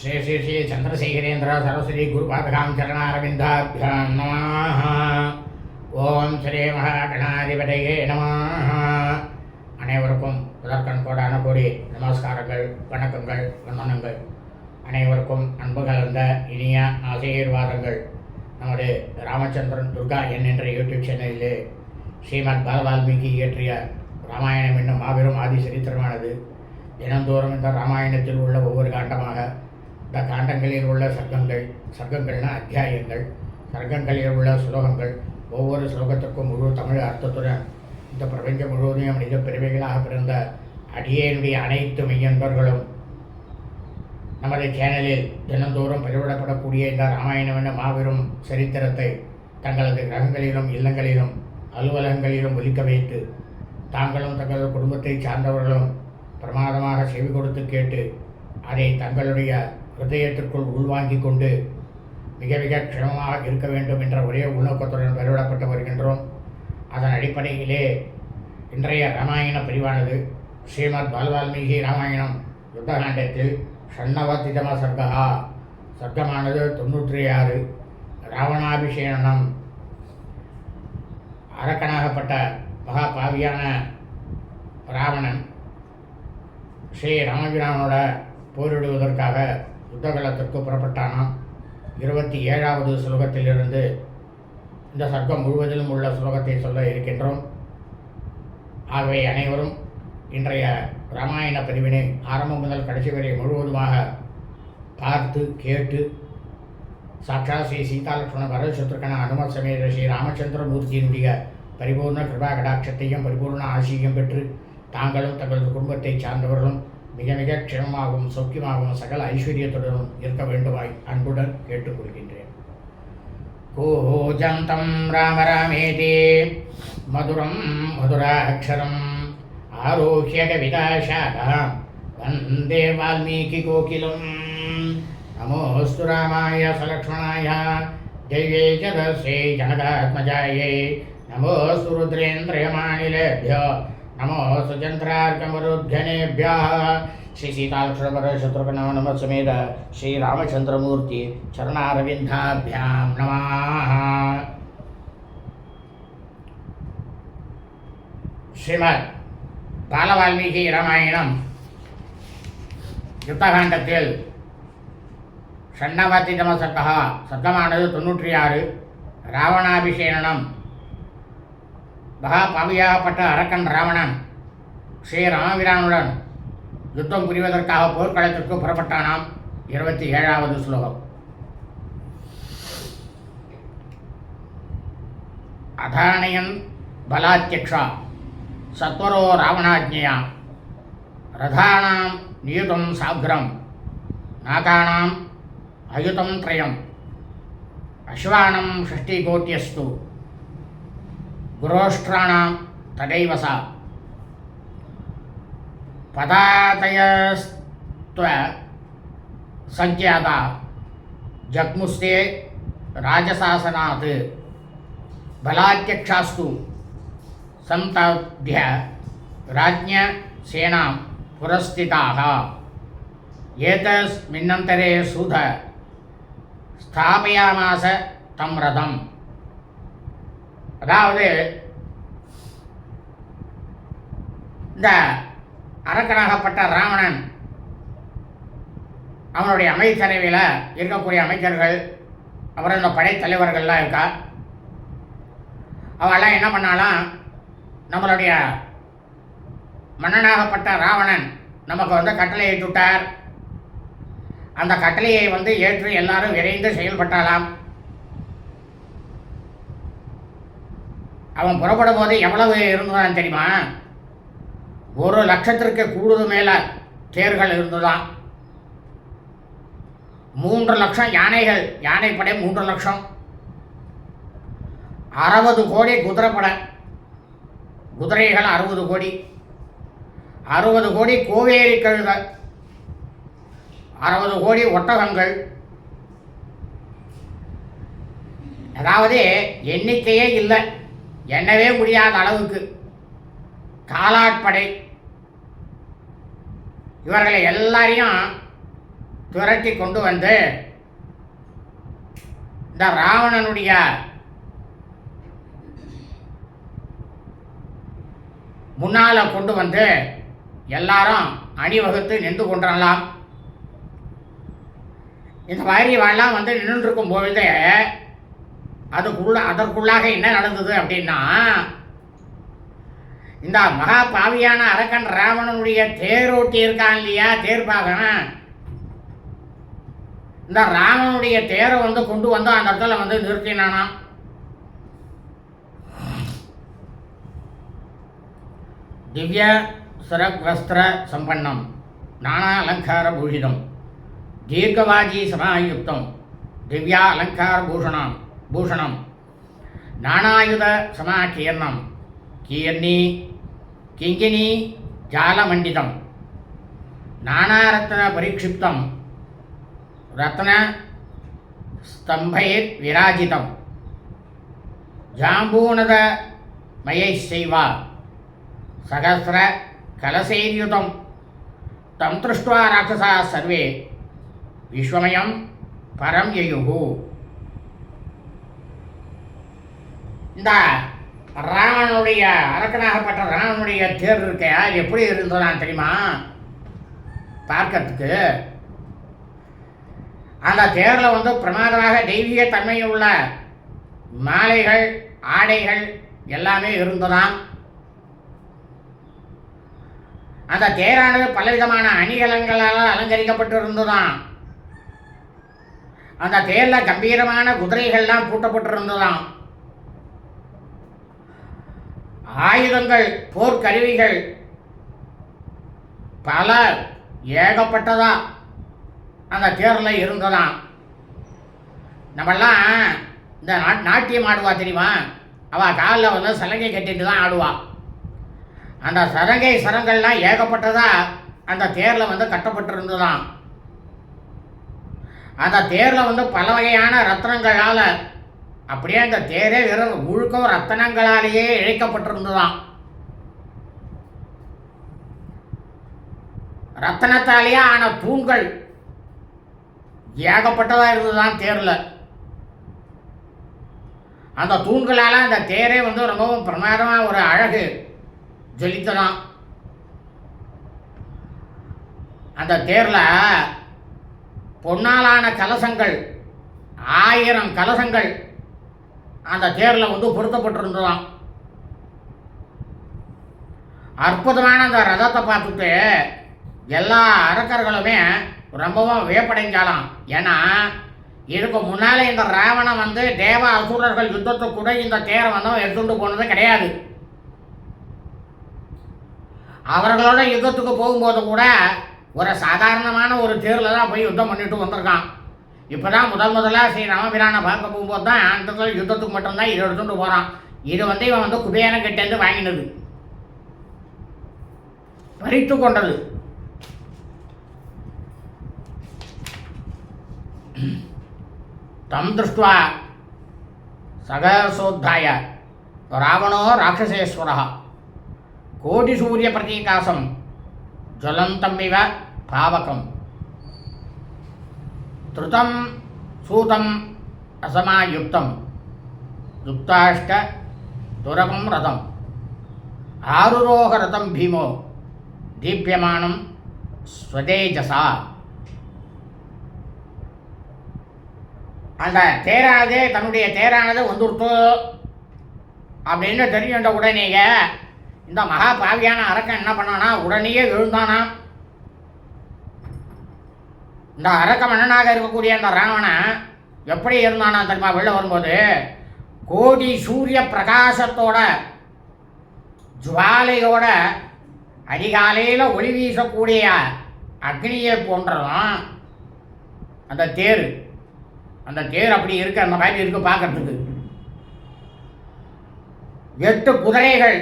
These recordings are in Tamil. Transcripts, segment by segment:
ஸ்ரீ ஸ்ரீ ஸ்ரீ சந்திரசேகரேந்திர சரஸ்வதி குருபாதகாம் சரணாரவிந்தாபியாம் நமாக ஓம் ஸ்ரீ மகாகணாதிபதியே நமாக அனைவருக்கும் முதற்கண் கோடான கோடி நமஸ்காரங்கள் வணக்கங்கள் வந்தனங்கள் அனைவருக்கும் அன்பு கலந்த இனிய ஆசீர்வாதங்கள். நமது ராமச்சந்திரன் துர்கா என் என்ற யூடியூப் சேனலிலே ஸ்ரீமத் பகவால்மீகி இயற்றிய ராமாயணம் என்னும் மாபெரும் ஆதி சரித்திரமானது தினந்தோறும் இந்த ராமாயணத்தில் உள்ள ஒவ்வொரு காண்டமாக இந்த காண்டங்களில் உள்ள சர்க்கங்கள் சர்க்கங்கள்னா அத்தியாயங்கள் சர்க்கங்களில் உள்ள ஸ்லோகங்கள் ஒவ்வொரு ஸ்லோகத்துக்கும் முழு தமிழ் அர்த்தத்துடன் இந்த பிரபஞ்சம் முழுவதையும் மனித பெருமைகளாக பிறந்த அடியேனுடைய அனைத்து மெய்யன்பர்களும் நமது சேனலில் தினந்தோறும் பதிவிடப்படக்கூடிய இந்த ராமாயணம் என்ற மாபெரும் சரித்திரத்தை தங்களது கிரகங்களிலும் இல்லங்களிலும் அலுவலகங்களிலும் ஒலிக்க வைத்து தாங்களும் தங்களது குடும்பத்தை சார்ந்தவர்களும் பிரமாதமாக செவி கொடுத்து கேட்டு அதை தங்களுடைய ஹிருதயத்திற்குள் உள்வாங்கிக் கொண்டு மிக மிக க்ஷமமாக இருக்க வேண்டும் என்ற ஒரே உள்நோக்கத்துடன் பெருவிடப்பட்டு வருகின்றோம். அதன் அடிப்படையிலே இன்றைய ராமாயண பிரிவானது ஸ்ரீமத் பாலவால்மீகி ராமாயணம் யுத்தகாண்டத்தில் ஷண்ணவத்திதம சர்க்கா சர்க்கமானது தொண்ணூற்றி ஆறு ராவணாபிஷேகனம் அரக்கனாகப்பட்ட மகா பாவியான ராவணன் ஸ்ரீ ராமபிரானோட போரிடுவதற்காக யுத்தகலத்திற்கு புறப்பட்டானாம். இருபத்தி ஏழாவது ஸ்லோகத்திலிருந்து இந்த சர்க்கம் முழுவதிலும் உள்ள ஸ்லோகத்தை சொல்ல இருக்கின்றோம். ஆகவே அனைவரும் இன்றைய ராமாயண பதிவினை ஆரம்பம் முதல் கடைசி வரை முழுவதுமாக பார்த்து கேட்டு சாட்சா ஸ்ரீ சீதாலட்சுமண பரத சத்ருகன அனுமத் சமேத ஸ்ரீ ராமச்சந்திரமூர்த்தியினுடைய பரிபூர்ண கிருபா கடாட்சத்தையும் பரிபூர்ண ஆசியும் பெற்று தாங்களும் தங்களது குடும்பத்தைச் சார்ந்தவர்களும் மிக மிக க்ஷமமாகவும் சௌக்கியமாகவும் சகல ஐஸ்வர்யத்துடனும் இருக்க வேண்டுமாய் அன்புடன் கேட்டுக்கொள்கின்றேன். கோஜந்தம் ராம ராமேதி மதுரம் மதுராட்சரம் ஆரோக்கிய கவிதாசாகாம் வந்தே வால்மீகி கோகிலம். நமோஸ்து ராமாய சலக்ஷ்மணாய ஜெயே ஜதஸ்ரீ ஜனகாத்மஜாயை நமோஸ்து ருத்ரேந்திரயமானிலேபியோ रुद्रेन्द्रयमानिलेभ्यो नमोऽस्तु चन्द्रार्कमरुद्घनेभ्यः श्रीसीताक्षरपरशत्रुघ्नो नमः समेत श्रीरामचन्द्रमूर्ति चरणारविन्दाभ्यां नमः ஸ்ரீமத் பாலவால்மீகி ராமாயணம் யுத்தகாண்டத்தில் ஷண்ணவத்திதம சர்க்கா சர்க்கமானது தொண்ணூற்றி ஆறு ராவணாபிஷேகனம் மகாபாவியாகப்பட்ட அரக்கன் ராவணன் ஸ்ரீராமபிரானுடன் யுத்தம் புரிவதற்காக போர்க்களத்திற்கு புறப்பட்டானாம் இருபத்தி ஏழாவது ஸ்லோகம் అధానయన్ బలాధ్యక్ష సత్వరో రావణాజ్ఞయ రథానాం నియుతం సాగ్రం నాకానాం అయుతం త్రయం అశ్వానం షష్ఠీకోట్యస్తు गुरोष्ट्राण तथैव सा। पदातयस्त्व सज्ञाता जग्मुस्ते राजशासनात् बलाध्यक्षास्तु सन्ताभ्य राज्ञ सेनां पुरस्थिताः। एतस्मिन्नन्तरे सुध स्थापयामास तं रथम्। அதாவது இந்த அரக்கனாகப்பட்ட ராவணன் அவனுடைய அமைச்சரவையில் இருக்கக்கூடிய அமைச்சர்கள் அப்புறம் இந்த படைத்தலைவர்கள்லாம் இருக்கா? அவெல்லாம் என்ன பண்ணாலாம் நம்மளுடைய மன்னனாகப்பட்ட ராவணன் நமக்கு வந்து கட்டளையிட்டு விட்டார் அந்த கட்டளையை வந்து ஏற்று எல்லாரும் விரைந்து செயல்பட்டாலாம். அவன் புறப்படும் போது எவ்வளவு இருந்ததான் தெரியுமா? ஒரு லட்சத்திற்கு கூடுதல் மேலே தேர்கள் இருந்துதான் மூன்று லட்சம் யானைகள் யானைப்படை மூன்று லட்சம். அறுபது கோடி குதிரைப்படை. குதிரைகள் அறுபது கோடி. அறுபது கோடி கோவேரி கழுத அறுபது கோடி ஒட்டகங்கள். அதாவது எண்ணிக்கையே இல்லை. எண்ணவே முடியாத அளவுக்கு காலாட்படை. இவர்களை எல்லாரையும் துரட்டி கொண்டு வந்து இந்த ராவணனுடைய முன்னால கொண்டு வந்து எல்லாரும் அணிவகுத்து நின்று கொண்டரலாம் இந்த மாதிரி வாழலாம் வந்து நின்றுருக்கும் பொழுது அதுக்குள்ள அதற்குள்ளாக என்ன நடந்தது அப்படின்னா இந்த மகா பாவியான அரக்கன் ராவணனுடைய தேரோட்டி இருக்கான் இல்லையா? தேர்ப்பாகன் இந்த ராமனுடைய தேரை வந்து கொண்டு வந்து அந்த இடத்துல வந்து நிறுத்தினானா? திவ்ய சுரவஸ்திர சம்பன்னம் நானா அலங்கார பூஷிதம் தீர்க்கவாஜி சமாயுக்தம் திவ்யா அலங்கார பூஷணம். பூஷணம். நானாயுத சமாகீர்ணம் கீர்ணி கிங்கினி ஜாலமண்டிதம். நானாரத்ன பரிக்ஷிப்தம் ரத்ன ஸ்தம்பைர் விராஜிதம். ஜாம்பூனத மயை செய்வா. சகசிர கலசைர்யுதம். தம் திருஷ்டுவா ராட்சசா சர்வே. விஸ்வமயம் பரம் யயுகு இந்த ராவனுடைய அரக்கனாகப்பட்ட ராவனுடைய தேர் இருக்கையா எப்படி இருந்ததான் தெரியுமா? பார்க்கறதுக்கு. அந்த தேரில் வந்து பிரமாதமாக தெய்வீக தன்மையுள்ள மாலைகள் ஆடைகள் எல்லாமே இருந்ததாம். அந்த தேரானது பலவிதமான அணிகலன்களால் அலங்கரிக்கப்பட்டு இருந்ததாம் அந்த தேரில் கம்பீரமான குதிரைகள்லாம் பூட்டப்பட்டிருந்ததாம். ஆயுதங்கள் போர்க்கருவிகள். பல ஏகப்பட்டதா. அந்த தேரில் இருந்ததாம். நம்மெல்லாம் இந்த நாட்டியம் ஆடுவா தெரியுமா? அவள் காலில் வந்து சலங்கை கட்டிட்டு தான் ஆடுவா. அந்த சலங்கை சரங்கள்லாம் ஏகப்பட்டதா அந்த தேரில் வந்து கட்டப்பட்டிருந்ததாம். அந்த தேரில் வந்து பல வகையான ரத்னங்களால் அப்படியே அந்த தேரே வெறும் முழுக்க ரத்தனங்களாலேயே இழைக்கப்பட்டிருந்ததாம். ரத்தனத்தாலேயே ஆன தூண்கள் ஏகப்பட்டதாக இருந்ததுதான் தேரில். அந்த தூண்களால் அந்த தேரே வந்து ரொம்பவும் பிரமாதமாக ஒரு அழகு ஜொலித்ததாம். அந்த தேரில் பொன்னாலான கலசங்கள் ஆயிரம் கலசங்கள் அந்த தேரில் வந்து பொருத்தப்பட்டிருந்ததாம். அற்புதமான அந்த ரதத்தை பார்த்துட்டு எல்லா அரக்கர்களுமே ரொம்பவும் வியப்படைஞ்சாலாம். ஏன்னா இதுக்கு முன்னாலே இந்த ராவணன் வந்து தேவ அசுரர்கள் யுத்தத்துக்கு கூட இந்த தேரை வந்து எடுத்துட்டு போனது கிடையாது. அவர்களோட யுத்தத்துக்கு போகும்போது கூட ஒரு சாதாரணமான ஒரு தேரில் தான் போய் யுத்தம் பண்ணிட்டு வந்திருக்கான். இப்போ தான் முதல் முதலாக ஸ்ரீ ராமபிரானை பார்க்க போகும்போது தான் அந்த இடத்துல யுத்தத்துக்கு மட்டும்தான் இதை எடுத்துட்டு போகிறான் இது வந்து இவன் வந்து குபேரன் கிட்டேருந்து வாங்கினது. பறித்து கொண்டது. தம் திருஷ்டுவா சகசோத்தாய ராவணோ ராட்சசேஸ்வரா. கோடி சூரிய பிரதீகாசம் ஜலந்தமிவ பாவகம். திருதம் சூதம் அசமாயுக்தம் யுக்தாஷ்ட துரகம் ரதம். ஆருரோக ரதம் பீமோ தீப்யமானம் ஸ்வதேஜசா. அந்த தேரானது தன்னுடைய தேரானது வந்துருத்து. அப்படின்னு தெரிஞ்ச உடனேயே இந்த மகா பாவியான அரக்கன் என்ன பண்ணானா உடனேயே எழுந்தானா. இந்த அரக்க மன்னனாக இருக்கக்கூடிய அந்த ராவணன் எப்படி இருந்தானா தெரியுமா? வெளில வரும்போது கோடி சூரிய பிரகாசத்தோட ஜுவாலையோட அதிகாலையில் ஒளி வீசக்கூடிய அக்னியை போன்றதும் அந்த தேர். அந்த தேர் அப்படி இருக்கு அந்த மாதிரி இருக்கு பார்க்கறதுக்கு. எட்டு குதிரைகள்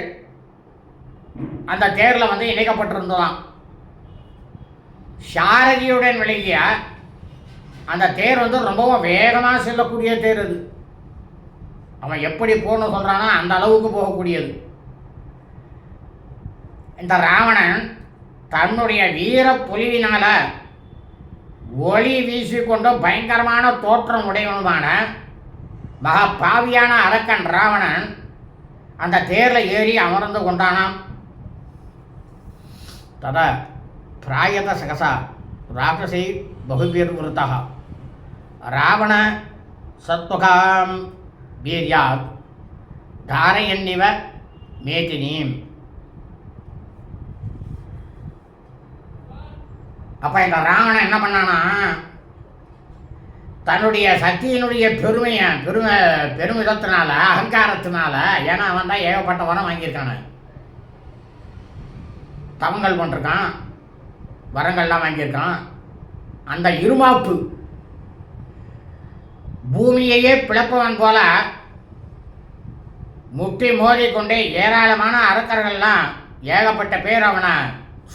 அந்த தேரில் வந்து இணைக்கப்பட்டிருந்ததாம். சாரதியுடன் விளங்கிய அந்த தேர் வந்து ரொம்பவும் வேகமாக செல்லக்கூடிய தேர் அது. அவன் எப்படி போகணும்னு சொல்கிறானோ அந்த அளவுக்கு போகக்கூடியது. இந்த ராவணன் தன்னுடைய வீர பொலிவினால ஒளி வீசிக்கொண்டு பயங்கரமான தோற்றம் உடையவனுமான மகா பாவியான அரக்கன் ராவணன் அந்த தேரில் ஏறி அமர்ந்து கொண்டானாம். ததா பிராயத சகசா ராட்சசை பகுவீர்வருத்தா ராவண சத்வகாம் வீரியாத் தாரயன்னிவ மேதினீம் அப்போ இந்த ராவணன் என்ன பண்ணானா தன்னுடைய சக்தியினுடைய பெருமையை பெருமை பெருமிதத்தினால அகங்காரத்தினால ஏன்னா அவன் தான் ஏகப்பட்ட வரம் வாங்கியிருக்கானு. தவங்கள் பண்ணிருக்கான். வரங்கள்லாம் வாங்கியிருக்கான். அந்த இருமாப்பு பூமியையே பிளப்பவன் போல முட்டி மோதிக்கொண்டே ஏராளமான அரக்கர்கள்லாம் ஏகப்பட்ட பேர் அவனை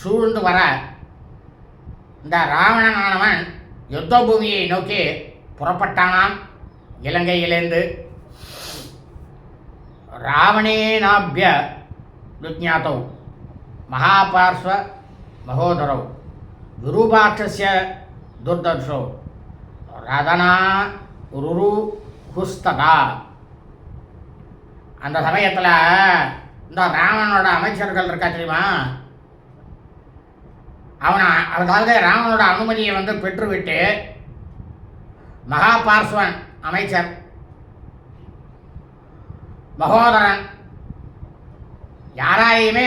சூழ்ந்து வர இந்த ராவணனானவன் யுத்த பூமியை நோக்கி புறப்பட்டானாம். இலங்கையிலிருந்து ராவணேனாபிய விஜாத்தௌ மகாபார்ஸ்வ மகோதரவ் விரூபாட்சஸ்ய துர்தர்ஷோ ரதனா ருரு குஸ்ததா அந்த சமயத்தில் இந்த ராமனோட அமைச்சர்கள் இருக்கா தெரியுமா? அவனை அதாவது ராமனோட அனுமதியை வந்து பெற்றுவிட்டு மகாபார்ஸ்வன் அமைச்சர் மகோதரன் யாராலையுமே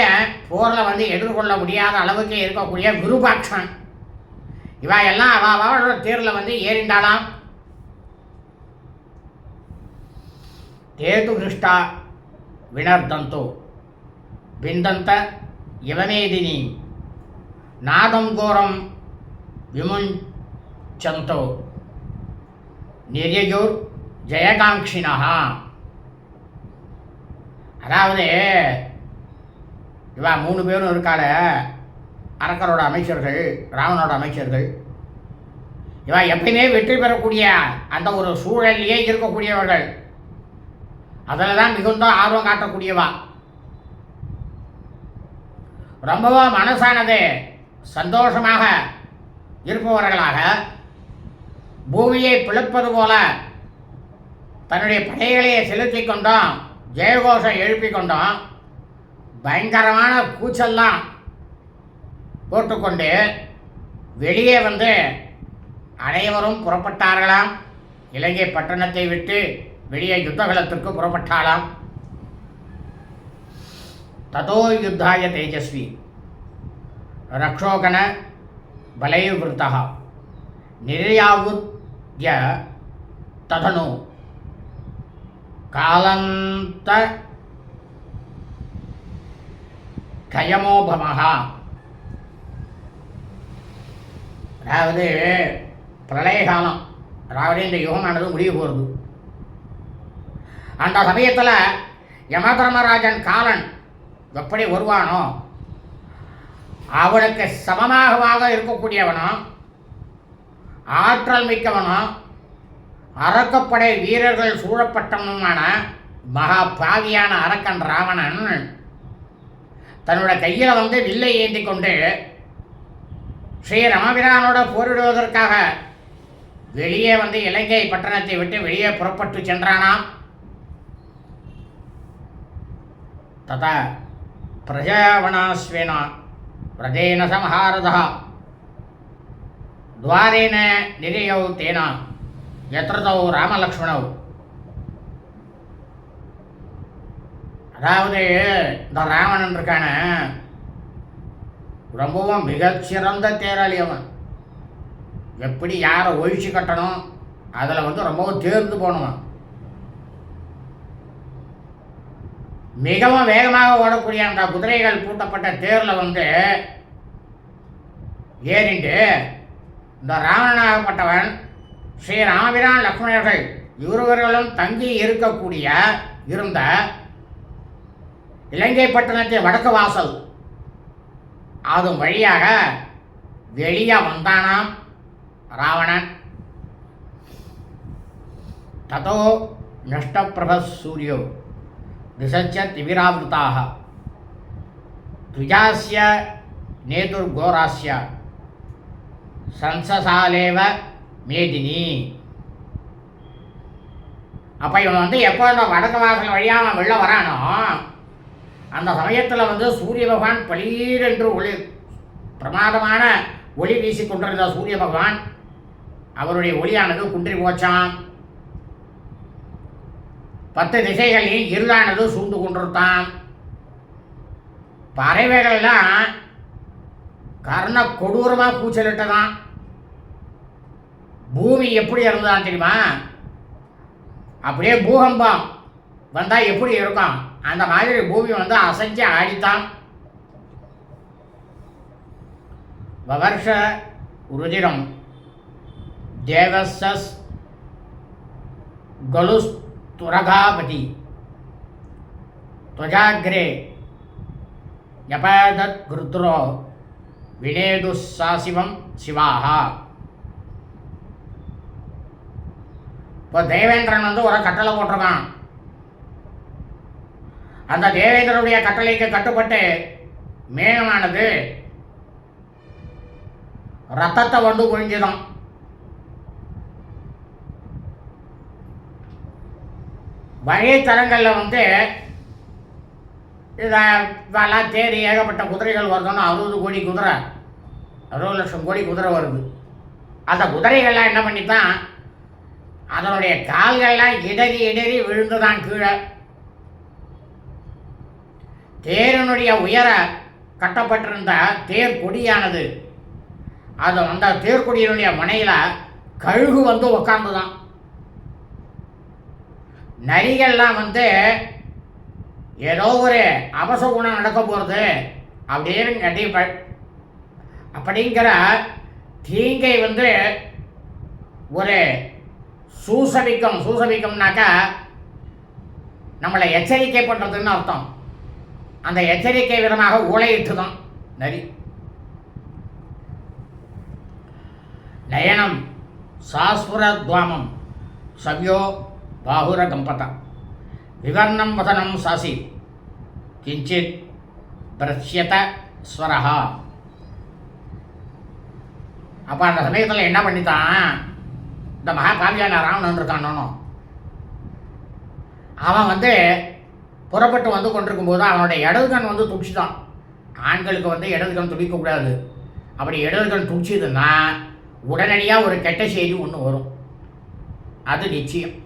போரில் வந்து எதிர்கொள்ள முடியாத அளவுக்கு இருக்கக்கூடிய விருபாட்சன். இவா எல்லாம் அவ அவளோட தேரில் வந்து ஏறிண்டாளாம். தேது கிருஷ்டா வினர்தந்தோ பிந்தந்த இவமேதினி நாதம் கோரம் விமுஞ்சந்தோ. நிரியயூர் ஜெயகாங்ஷினா அதாவது இவா மூணு பேரும் இருக்காள. அரக்கரோட அமைச்சர்கள் ராவனோட அமைச்சர்கள். இவா எப்பயுமே வெற்றி பெறக்கூடிய அந்த ஒரு சூழலிலேயே இருக்கக்கூடியவர்கள். அதில் தான் மிகுந்த ஆர்வம் காட்டக்கூடியவா. ரொம்பவும் மனசானது சந்தோஷமாக இருப்பவர்களாக பூமியை பிளப்பது போல தன்னுடைய படைகளையே செலுத்தி கொண்டோம் ஜெயகோஷம் எழுப்பி கொண்டோம். பயங்கரமான கூச்சல்லாம் போட்டுக்கொண்டு வெளியே வந்து அனைவரும் புறப்பட்டார்களாம். இலங்கை பட்டணத்தை விட்டு வெளியே யுத்தகலத்திற்கு புறப்பட்டாளாம். ததோ யுத்தாய தேஜஸ்வி. ரக்ஷோகன பலைவிருத்தா நிர்யாவுத்ய ததனு. காலந்த கயமோபமஹா அதாவது பிரளய காலம் அதாவது இந்த யுகமானது முடிய போகிறது அந்த சமயத்தில் யமதர்மராஜன் காலன் எப்படி வருவானோ அவனுக்கு சமமாகவாக இருக்கக்கூடியவனோ ஆற்றல் மிக்கவனோ அரக்கப்படை வீரர்கள் சூழப்பட்டவனுமான மகா பாவியான அரக்கன் ராவணன் தன்னோட கையில் வந்து வில்லை ஏந்தி கொண்டு ஸ்ரீராமபிரானோட போரிடுவதற்காக வெளியே வந்து இலங்கை பட்டணத்தை விட்டு வெளியே புறப்பட்டு சென்றானாம். ததா பிரஜாவணாஸ்வினா பிரஜேன சமஹாரதா துவாரேன நிரையௌ தேனா எத்திரதௌ ராமலக்ஷ்மணௌ. அதாவது இந்த ராவணன் இருக்கான ரொம்பவும் மிகச்சிறந்த தேராளி அவன். எப்படி யாரை ஒழிச்சு கட்டணும் அதில் வந்து ரொம்பவும் தேர்ந்து போனவன். மிகவும் வேகமாக ஓடக்கூடிய அந்த குதிரைகள் பூட்டப்பட்ட தேரில் வந்து ஏறிண்டு இந்த ராவணனாகப்பட்டவன் ஸ்ரீ ராமபிரான் லக்ஷ்மணர்கள் இருவர்களும் தங்கி இருக்கக்கூடிய இருந்த இலங்கை பட்டணத்தை வடக்கு வாசல். அது வழியாக வெளியே வந்தானாம் ராவணன். ததோ நஷ்டப்பிரப சூரியோ ரிசச்ச திவிராவிருத்தாக. துஜாசிய நேதுர்கோராஸ்ய சன்சசாலேவ மேதினி. அப்போ இவன் வந்து எப்போ இந்த வடக்கு வாசல் வழியாக வெளில வரானோ? அந்த சமயத்தில் வந்து சூரிய பகவான் பளீரென்று ஒளி பிரமாதமான ஒளி வீசி கொண்டிருந்த சூரிய பகவான் அவருடைய ஒளியானது குன்றி போச்சான் பத்து திசைகளில் இருளானது சூழ்ந்து கொண்டிருந்தான். பறவைகள்லாம் கர்ண கொடூரமாக கூச்சலிட்டதான். பூமி எப்படி இருந்ததான் தெரியுமா? அப்படியே பூகம்பம் வந்தால் எப்படி இருக்கும்? அந்த மாதிரி பூமி வந்து அசைஞ்சு ஆடித்தான். வவர்ஷ ருதிரம் தேவசஸ் கலுஸ்துரகாபதி. துவஜாகிரே. ஜபாதத் வினேது சாசிவம் சிவாகா இப்போ தேவேந்திரன் வந்து ஒரு கட்டளை போட்டிருக்கான். அந்த தேவேந்திரனுடைய கட்டளைக்கு கட்டுப்பட்டு மேகமானது ரத்தத்தை வந்து பொழிஞ்சிடும் வழித்தலங்களில் வந்து இதெல்லாம் தேடி ஏகப்பட்ட குதிரைகள் வருதுன்னா அறுபது கோடி குதிரை அறுபது லட்சம் கோடி குதிரை வருது. அந்த குதிரைகள்லாம் என்ன பண்ணித்தான் அதனுடைய கால்கள்லாம் இடறி இடறி விழுந்துதான் கீழே. தேரினுடைய உயர கட்டப்பட்டிருந்த தேர் கொடியானது அது அந்த தேர்கொடியினுடைய மனையில் கழுகு வந்து உக்காந்துதான். நரிகள்லாம் வந்து ஏதோ ஒரு அபசகுணம் நடக்க போகிறது அப்படின்னு கட்டி அப்படிங்கிற தீங்கை வந்து ஒரு சூசபிக்கம் சூசபிக்கம்னாக்கா நம்மளை எச்சரிக்கை பண்ணுறதுன்னு அர்த்தம். அந்த எச்சரிக்கை விதமாக ஊழையிட்டுதான் நரி. நயனம் சாஸ்புரத்வாமம் சவ்யோ பாகுர கம்பதா. விவர்ணம் வதனம் சாசி. கிஞ்சித் பிரஷ்யத ஸ்வரஹா. அப்போ அந்த சமயத்தில் என்ன பண்ணித்தான்? இந்த மகாகாவியான ராவணன் இருக்கான் அவன் வந்து புறப்பட்டு வந்து கொண்டிருக்கும் போது அவனுடைய இடது கண் வந்து துடிச்சுதான். ஆண்களுக்கு வந்து இடது கண் துடிக்கக்கூடாது. அப்படி இடது கண் துடிச்சதுன்னா உடனடியாக ஒரு கெட்ட செய்தி ஒன்று வரும். அது நிச்சயம்.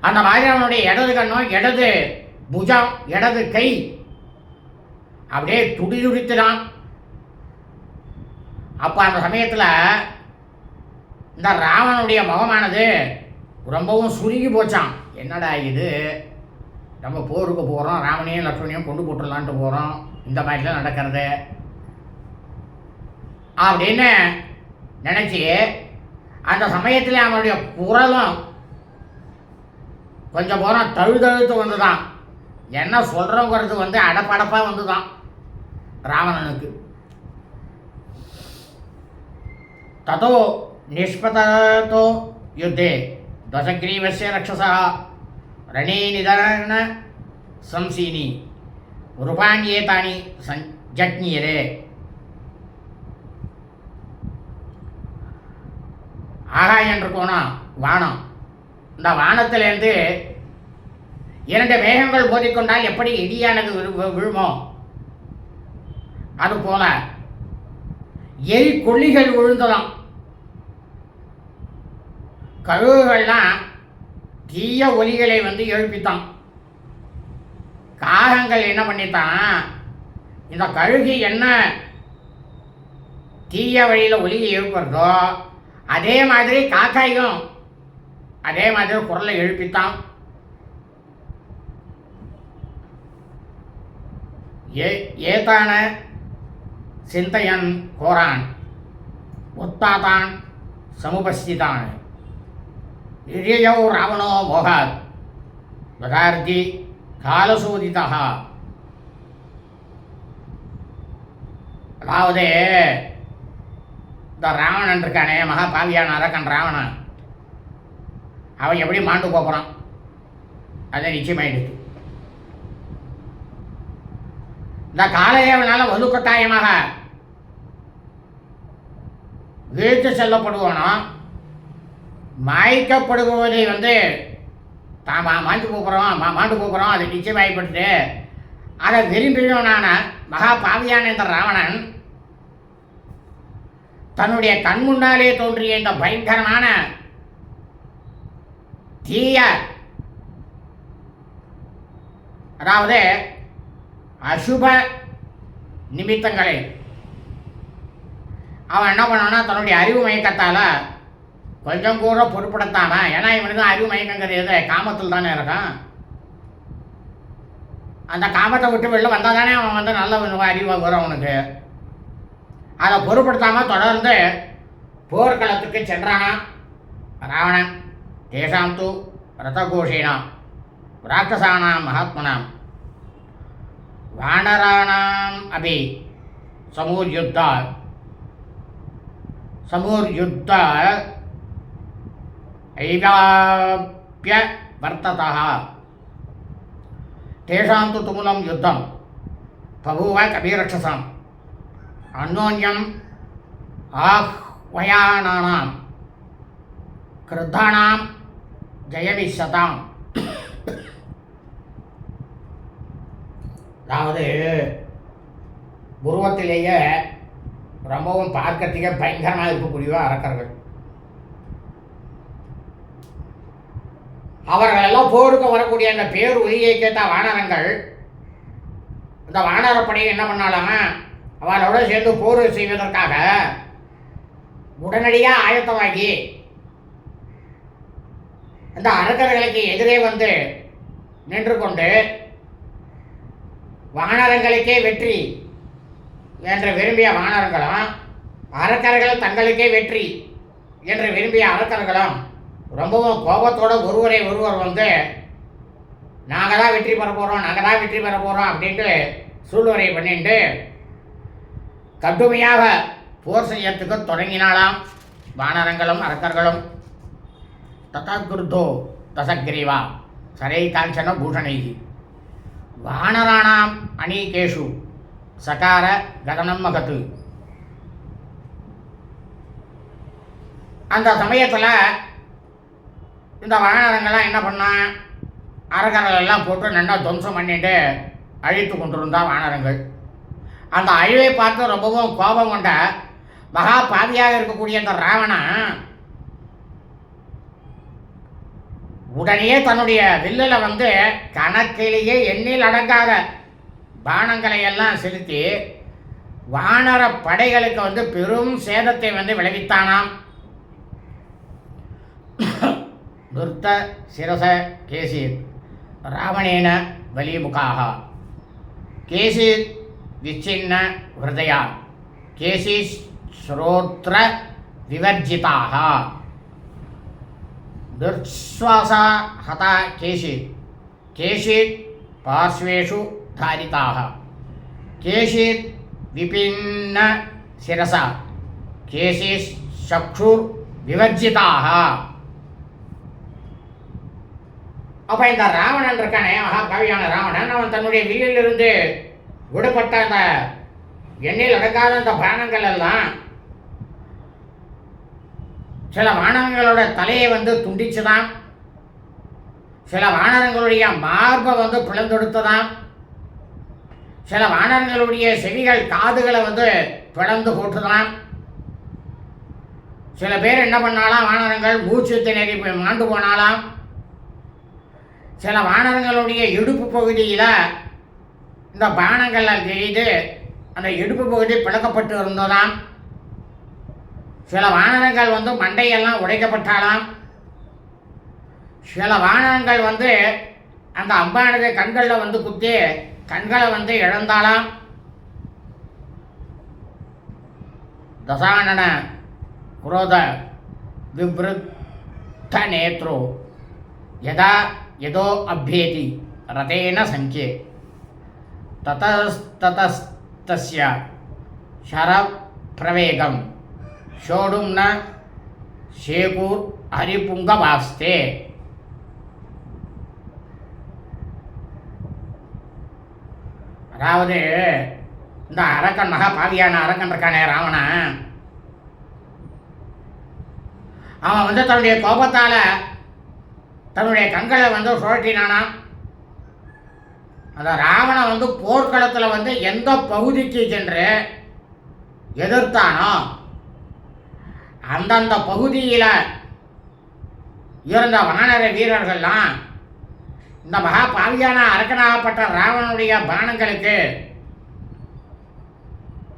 அந்த மாதிரி அவனுடைய இடது கண்ணும் இடது புஜம் இடது கை அப்படியே துடி துடித்துதான் அப்போ அந்த சமயத்தில் இந்த ராவனுடைய முகமானது ரொம்பவும் சுருங்கி போச்சான் என்னடா இது? நம்ம போருக்கு போகிறோம் ராமனையும் லக்ஷ்மணையும் கொண்டு போட்டுடலான்ட்டு போகிறோம் இந்த மாதிரிலாம் நடக்கிறது. அப்படின்னு நினச்சி அந்த சமயத்தில் அவனுடைய குரலும் கொஞ்சம் போகிறோம் தழுதழுத்து வந்து தான் என்ன சொல்கிறோங்கிறது வந்து அடப்படப்பாக வந்து தான் ராவணனுக்கு. ததோ நிஷ்பதோ யுத்தே துவசக்ரீவசிய ரக்ஷசா ரணேநிதன சம்சீனி ரூபாண்யேதானி சஞ் ஜட்னியரே ஆகாயம் என்று கோணம் வானம். இந்த வானத்திலேருந்து இரண்டு மேகங்கள் மோதிக்கொண்டால் எப்படி இடியானது விழுமோ? அதுபோல எரி கொல்லிகள் விழுந்ததாம். கழுகுகள்லாம் தீய ஒலிகளை வந்து எழுப்பித்தான். காகங்கள் என்ன பண்ணித்தான்? இந்த கழுகு என்ன தீய வழியில் ஒலியை எழுப்புறதோ அதே மாதிரி காக்காயும் அதே மாதிரி குரலை எழுப்பித்தான். ஏ ஏதான சிந்தையன் கோரான் உத்தாதான் சமுபஸ்திதான். నిర్యయౌ ராவணோ మోహాత్ యథార్థి కాలశోదిత அதாவது இந்த ராவணன் இருக்கானே மகாபாவியான அரக்கன் ராவணன்? அவன் எப்படி மாண்டு போகிறான் அதை நிச்சயமாயிடுச்சு இந்த காலையவனால் வலுக்கட்டாயமாக வீழ்த்து செல்லப்படுவானோ? மாய்க்கப்படுபவரை வந்து தான் மா மாண்டு போகிறோம் மா மாண்டு போகிறோம் அது நிச்சயமாய்ப்பட்டு அதை விரும்பினவனான மகா பாவியான இந்த ராவணன் தன்னுடைய கண் முன்னாலே தோன்றிய இந்த பயங்கரமான தீய அதாவது அசுப நிமித்தங்களை அவன் என்ன பண்ணான்னா தன்னுடைய அறிவு மயக்கத்தால் கொஞ்சம் கூட பொருட்படுத்தாம ஏன்னா இவனுக்கு அறிவு மயக்கங்கிறது எது? காமத்தில் தானே இருக்கான். அந்த காமத்தை விட்டு வெளில வந்தால் தானே அவன் வந்து நல்ல அறிவாக வரும் அவனுக்கு. அதை பொருட்படுத்தாமல் தொடர்ந்து போர்க்களத்துக்கு சென்றானா? ராவணன் தேசாம் தூ ரதகோஷினாம் ராட்சசானாம் மகாத்மனாம். வானராணாம் அபி சமூர் யுத்தா ஐவாப்ய வர்த்ததः तेषां तु तुमुलं युद्धं बभूव कविरक्षसाम् अन्योन्यम् आह्वयानानां क्रुद्धानां ஜெயவிசதாம் அதாவது உருவத்திலேயே ரொம்பவும் பார்க்கறதுக்கே பயங்கரமாக இருக்கக்கூடிய அரக்கர்கள் அவர்கள் எல்லாம் போருக்கு வரக்கூடிய அந்த பேர் ஒலியை கேட்ட வானரங்கள் இந்த வானரப்படையை என்ன பண்ணாலாமா? அவளோட சேர்ந்து போர் செய்வதற்காக உடனடியாக ஆயத்தமாகி அந்த அரக்கர்களுக்கு எதிரே வந்து நின்று கொண்டு வானரங்களுக்கே வெற்றி என்று விரும்பிய வானரங்களும் அரக்கர்கள் தங்களுக்கே வெற்றி என்று விரும்பிய அரக்கர்களும் ரொம்பவும் கோபத்தோடு ஒருவரை ஒருவர் வந்து நாங்கள் தான் வெற்றி பெற போகிறோம் நாங்கள் தான் வெற்றி பெற போகிறோம் அப்படின்ட்டு சூழ்வரை பண்ணிட்டு கடுமையாக போர் செய்யறதுக்கு தொடங்கினாலாம் வானரங்களும் அரக்கர்களும் ததாகிருத்தோ தசக்ரீவா சரை காஞ்சன பூஷணைகி வானராணாம் அநீகேஷு சகார கதனம் மகத்து. அந்த சமயத்தில் இந்த வானரங்கள்லாம் என்ன பண்ணான் அரக்கர்கள் எல்லாம் போட்டு நல்லா துவம்சம் பண்ணிட்டு அழித்து கொண்டிருந்தா வானரங்கள் அந்த அழிவை பார்த்து ரொம்பவும் கோபம் கொண்ட மகா பாவியாக இருக்கக்கூடிய அந்த ராவணன் உடனே தன்னுடைய வில்லில் வந்து கணக்கிலேயே எண்ணில் அடங்காத பானங்களை எல்லாம் செலுத்தி வானர படைகளுக்கு வந்து பெரும் சேதத்தை வந்து விளைவித்தானாம். वृत्तशिरस केसीत् रावणेन बलिमुखाः केशी विच्छिन्न हृदया केशिश्रोत्र विवर्जिताः दुर्श्वासा हता केशित् केशित् पार्श्वेषु धारिताः केशित् विपिन्न शिरसा केशिश्चक्षुर्विवर्जिताः அப்போ இந்த ராவணன் இருக்கானே மகாகாவியான ராவணன் அவன் தன்னுடைய வில்லிலிருந்து விடுபட்ட அந்த எண்ணில் அடக்காத அந்த பானங்கள் எல்லாம் சில வானரங்களோட தலையை வந்து துண்டிச்சுதான். சில வானரங்களுடைய மார்பை வந்து பிளந்தெடுத்ததாம் சில வானரங்களுடைய செவிகள் காதுகளை வந்து பிளந்து போட்டுதான். சில பேர் என்ன பண்ணாலாம் வானரங்கள் மூச்சு திணறி போய் மாண்டு போனாலாம். சில வானரங்களுடைய இடுப்பு பகுதியில் இந்த பானங்களால் செய்து அந்த இடுப்பு பகுதி பிளக்கப்பட்டு இருந்ததாம். சில வானரங்கள் வந்து மண்டையெல்லாம் உடைக்கப்பட்டாலாம். சில வானரங்கள் வந்து அந்த அம்பானது கண்களில் வந்து குத்தி கண்களை வந்து இழந்தாலாம். தசானன குரோத விபிருத்த நேத்ரு. எதா यदो अभ्येति रथेन सङ्ख्ये ततस्ततस्तस्य शरप्रवेगं सोढुं न शेकुर् हरिपुङ्गवास्ते அதாவது இந்த அரக்கன் மகா பாவியான அரக்கன் இருக்கானே ராவணன் அவன் வந்து தன்னுடைய கோபத்தால தன்னுடைய கண்களை வந்து சுழற்றினானா? அந்த ராவணன் வந்து போர்க்களத்தில் வந்து எந்த பகுதிக்கு சென்று எதிர்த்தானோ அந்தந்த பகுதியில் இருந்த வானர வீரர்கள்லாம் இந்த மகா பாவியான அரக்கனாகப்பட்ட ராவணனுடைய பானங்களுக்கு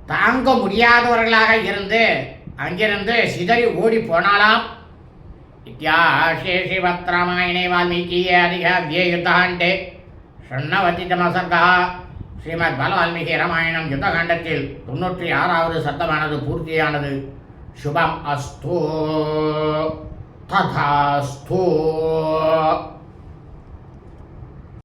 தாங்க முடியாதவர்களாக இருந்து அங்கிருந்து சிதறி ஓடி போனாலாம் இத்தியாசே ஸ்ரீமத்ராமாயணே வால்மீகியே அதிகாவியே யுத்தகாண்டே ஷண்ணவதிதமசர்கா ஸ்ரீமத் பலவால்மீகி ராமாயணம் யுத்தகாண்டத்தில் தொண்ணூற்றி ஆறாவது சத்தமானது பூர்த்தியானது. சுபம் அஸ்தூ ததாஸ்தூ